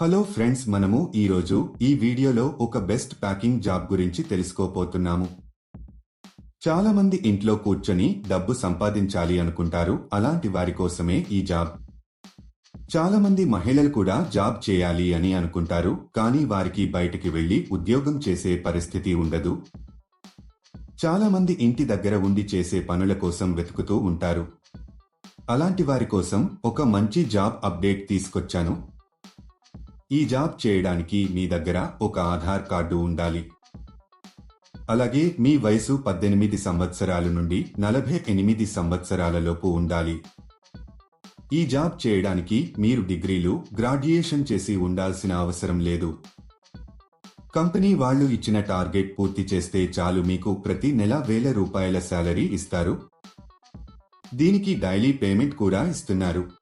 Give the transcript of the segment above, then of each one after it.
Hello friends మనము ఈరోజు ఈ వీడియోలో ఒక బెస్ట్ ప్యాకింగ్ జాబ్ గురించి తెలుసుకోపోతున్నాము చాలా మంది ఇంట్లో కూర్చొని డబ్బు సంపాదించాలి అనుకుంటారు అలాంటి వారి కోసమే ఈ జాబ్. చాలా మంది మహిళలు కూడా జాబ్ చేయాలి అని అనుకుంటారు కానీ వారికి బయటికి వెళ్ళి ఉద్యోగం చేసే పరిస్థితి ఉండదు. చాలా మంది ఇంటి దగ్గర ఉండి చేసే పనుల కోసం వెతుకుతూ ఉంటారు. అలాంటి వారి కోసం ఒక మంచి జాబ్ అప్డేట్ తీసుకొచ్చాను. ఈ జాబ్ చేయడానికి మీ దగ్గర ఒక ఆధార్ కార్డు ఉండాలి. అలాగే మీ వయసు పద్దెనిమిది సంవత్సరాల నుండి నలభై ఎనిమిది సంవత్సరాలలోపు ఉండాలి. ఈ జాబ్ చేయడానికి మీరు డిగ్రీలు గ్రాడ్యుయేషన్ చేసి ఉండాల్సిన అవసరం లేదు. కంపెనీ వాళ్ళు ఇచ్చిన టార్గెట్ పూర్తి చేస్తే చాలు మీకు ప్రతి నెల వేల రూపాయల శాలరీ ఇస్తారు. దీనికి డైలీ పేమెంట్ కూడా ఇస్తున్నారు.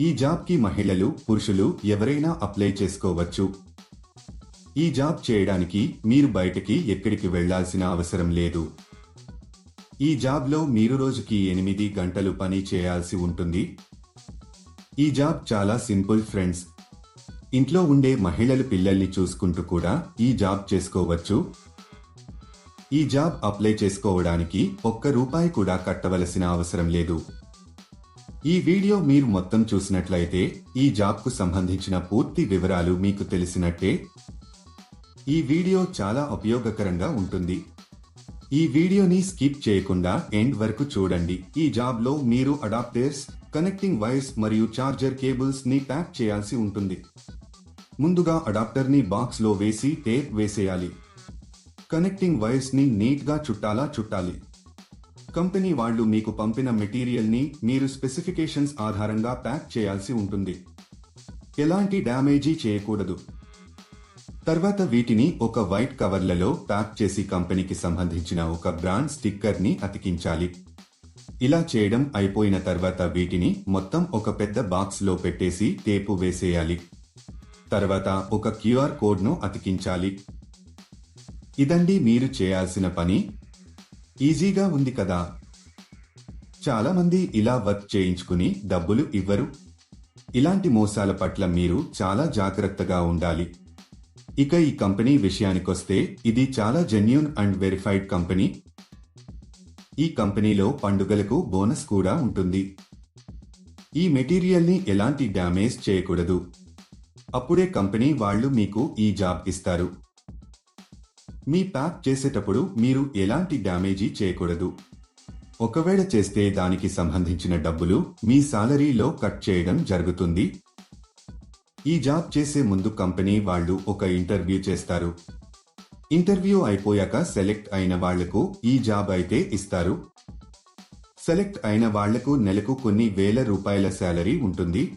ఈ జాబ్కి మహిళలు పురుషులు ఎవరైనా అప్లై చేసుకోవచ్చు. ఈ జాబ్ చేయడానికి మీరు బయటకి ఎక్కడికి వెళ్ళాల్సిన అవసరం లేదు. ఈ జాబ్లో మీరు రోజుకి ఎనిమిది గంటలు పని చేయాల్సి ఉంటుంది. ఈ జాబ్ చాలా సింపుల్ ఫ్రెండ్స్. ఇంట్లో ఉండే మహిళలు పిల్లల్ని చూసుకుంటూ కూడా ఈ జాబ్ చేసుకోవచ్చు. ఈ జాబ్ అప్లై చేసుకోవడానికి ఒక్క రూపాయి కూడా కట్టవలసిన అవసరం లేదు. ఈ వీడియో మీరు మొత్తం చూసినట్లయితే ఈ జాబ్కు సంబంధించిన పూర్తి వివరాలు మీకు తెలిసినట్టే. ఈ వీడియో చాలా ఉపయోగకరంగా ఉంటుంది. ఈ వీడియోని స్కిప్ చేయకుండా ఎండ్ వరకు చూడండి. ఈ జాబ్లో మీరు అడాప్టర్స్ కనెక్టింగ్ వైర్స్ మరియు చార్జర్ కేబుల్స్ని ప్యాక్ చేయాల్సి ఉంటుంది. ముందుగా అడాప్టర్ని బాక్స్లో వేసి టేప్ వేసేయాలి. కనెక్టింగ్ వైర్స్ని చుట్టాలా చుట్టాలి. కంపెనీ వాళ్ళు మీకు పంపిన మెటీరియల్ని మీరు స్పెసిఫికేషన్స్ ఆధారంగా ప్యాక్ చేయాల్సి ఉంటుంది. ఎలాంటి డ్యామేజీ చేయకూడదు. తర్వాత వీటిని ఒక వైట్ కవర్లలో ప్యాక్ చేసి కంపెనీకి సంబంధించిన ఒక బ్రాండ్ స్టిక్కర్ని అతికించాలి. ఇలా చేయడం అయిపోయిన తర్వాత వీటిని మొత్తం ఒక పెద్ద బాక్స్లో పెట్టేసి టేపు వేసేయాలి. తర్వాత ఒక క్యూఆర్ కోడ్ను అతికించాలి. ఇదండి మీరు చేయాల్సిన పని. ఈజీగా ఉంది కదా. చాలామంది ఇలా వర్క్ చేయించుకుని డబ్బులు ఇవ్వరు. ఇలాంటి మోసాల పట్ల మీరు చాలా జాగ్రత్తగా ఉండాలి. ఇక ఈ కంపెనీ విషయానికొస్తే ఇది చాలా జెన్యున్ అండ్ వెరిఫైడ్ కంపెనీ. ఈ కంపెనీలో పండుగలకు బోనస్ కూడా ఉంటుంది. ఈ మెటీరియల్ని ఎలాంటి డ్యామేజ్ చేయకూడదు. అప్పుడే కంపెనీ వాళ్ళు మీకు ఈ జాబ్ ఇస్తారు. మీ ప్యాక్ చేసేటప్పుడు మీరు ఎలాంటి డ్యామేజీ చేయకూడదు. ఒకవేళ చేస్తే దానికి సంబంధించిన డబ్బులు మీ సాలరీలో కట్ చేయడం జరుగుతుంది. ఈ జాబ్ చేసే ముందు కంపెనీ వాళ్ళు ఒక ఇంటర్వ్యూ చేస్తారు. ఇంటర్వ్యూ అయిపోయాక సెలెక్ట్ అయిన వాళ్ళకు ఈ జాబ్ అయితే ఇస్తారు. సెలెక్ట్ అయిన వాళ్ళకు నెలకు కొన్ని వేల రూపాయల శాలరీ ఉంటుంది.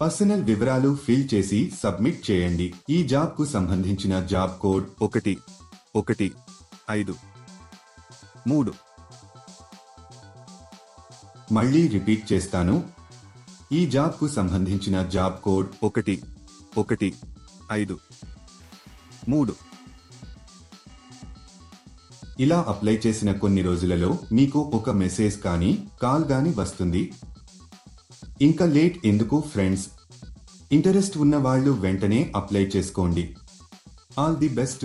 పర్సనల్ వివరాలు ఫిల్ చేసి సబ్మిట్ చేయండి. ఈ జాబ్కు సంబంధించిన జాబ్ కోడ్ ఒకటి ఒకటి ఐదు మూడు. మళ్ళీ రిపీట్ చేస్తాను. ఈ జాబ్కు సంబంధించిన జాబ్ కోడ్ ఒకటి ఒకటి ఐదు మూడు. ఇలా అప్లై చేసిన కొన్ని రోజులలో మీకు ఒక మెసేజ్ కానీ కాల్ గాని వస్తుంది. ఇంకా లేట్ ఎందుకు ఫ్రెండ్స్? ఇంటరెస్ట్ ఉన్న వాళ్ళు వెంటనే అప్లై చేసుకోండి. All the best.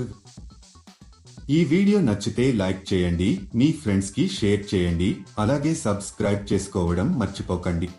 ఈ వీడియో నచ్చితే లైక్ చేయండి మీ ఫ్రెండ్స్కి షేర్ చేయండి అలాగే సబ్స్క్రైబ్ చేసుకోవడం మర్చిపోకండి.